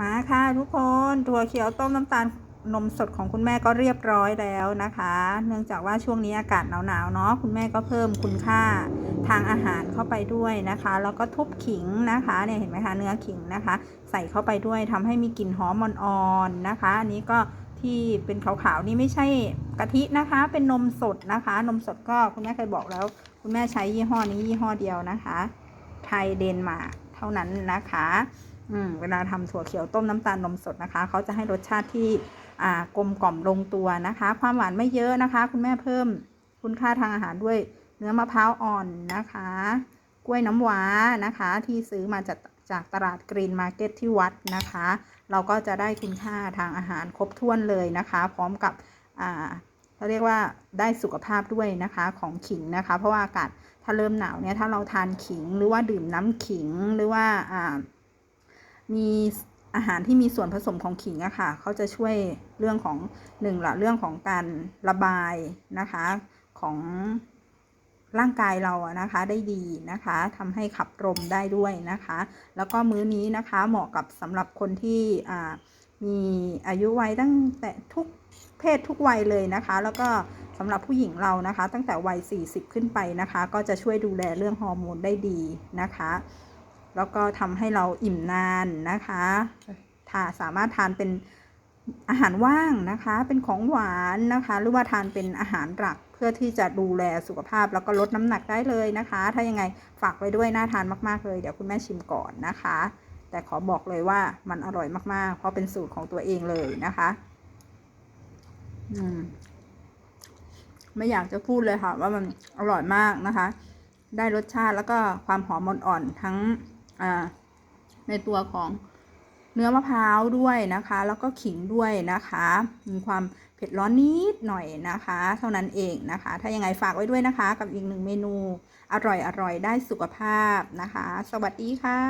มาค่ะทุกคนถั่วเขียวต้มน้ำตาลนมสดของคุณแม่ก็เรียบร้อยแล้วนะคะ เนื่องจากว่าช่วงนี้อากาศหนาวๆเนาะคุณแม่ก็เพิ่มคุณค่าทางอาหารเข้าไปด้วยนะคะ แล้วก็ทุบขิงนะคะเนี่ยเห็นไหมคะเนื้อขิงนะคะ ใส่เข้าไปด้วยทำให้มีกลิ่นหอมอ่อนๆนะคะ อันนี้ก็ที่เป็นขาวๆนี่ไม่ใช่กะทินะคะ เป็นนมสดนะคะ นมสดก็คุณแม่เคยบอกแล้ว คุณแม่ใช้ยี่ห้อนี้ยี่ห้อเดียวนะคะ ไทยเดนมาร์กเท่านั้นนะคะ อืมเวลาทำถั่วเขียวต้มน้ำตาลนมสดนะคะ เขาจะให้รสชาติที่อ่ากลมกล่อมลงตัวนะคะ ความหวานไม่เยอะนะคะ คุณแม่เพิ่มคุณค่าทางอาหารด้วยเนื้อมะพร้าวอ่อนนะคะ กล้วยน้ำว้านะคะ ที่ซื้อมาจากจากตลาดกรีนมาร์เก็ตที่วัดนะคะ เราก็จะได้คุณค่าทางอาหารครบถ้วนเลยนะคะ พร้อมกับอ่าเขาเรียกว่าได้สุขภาพด้วยนะคะของขิงนะคะ เพราะว่าอากาศถ้าเริ่มหนาวเนี่ยถ้าเราทานขิงหรือว่าดื่มน้ำขิงหรือว่าอ่า มีอาหารที่มีส่วนผสมของขิงอะค่ะเขาจะช่วยเรื่องของหนึ่งละเรื่องของการระบายนะคะของร่างกายเราอะนะคะได้ดีนะคะทำให้ขับลมได้ด้วยนะคะ แล้วก็มื้อนี้นะคะเหมาะกับสำหรับคนที่มีอายุวัยตั้งแต่ทุกเพศทุกวัยเลยนะคะ แล้วก็สำหรับผู้หญิงเรานะคะ ตั้งแต่วัย 40 ขึ้นไปนะคะ ก็จะช่วยดูแลเรื่องฮอร์โมนได้ดีนะคะ แล้วก็ทำให้เราอิ่มนานนะคะทาสามารถทานเป็นอาหารว่างนะคะ เป็นของหวานนะคะ หรือว่าทานเป็นอาหารหลักเพื่อที่จะดูแลสุขภาพแล้วก็ลดน้ำหนักได้เลยนะคะ ถ้ายังไงฝากไว้ด้วยน่าทานมากๆเลยเดี๋ยวคุณแม่ชิมก่อนนะคะ แต่ขอบอกเลยว่ามันอร่อยมากๆ เพราะเป็นสูตรของตัวเองเลยนะคะอืมไม่อยากจะพูดเลยค่ะ ว่ามันอร่อยมากนะคะ ได้รสชาติแล้วก็ความหอมอ่อนๆทั้งในตัวของเนื้อมะพร้าวด้วยนะคะ แล้วก็ขิงด้วยนะคะ มีความเผ็ดร้อนนิดหน่อยนะคะ เท่านั้นเองนะคะ ถ้ายังไงฝากไว้ด้วยนะคะ กับอีกหนึ่งเมนูอร่อยอร่อยได้สุขภาพนะคะ สวัสดีค่ะ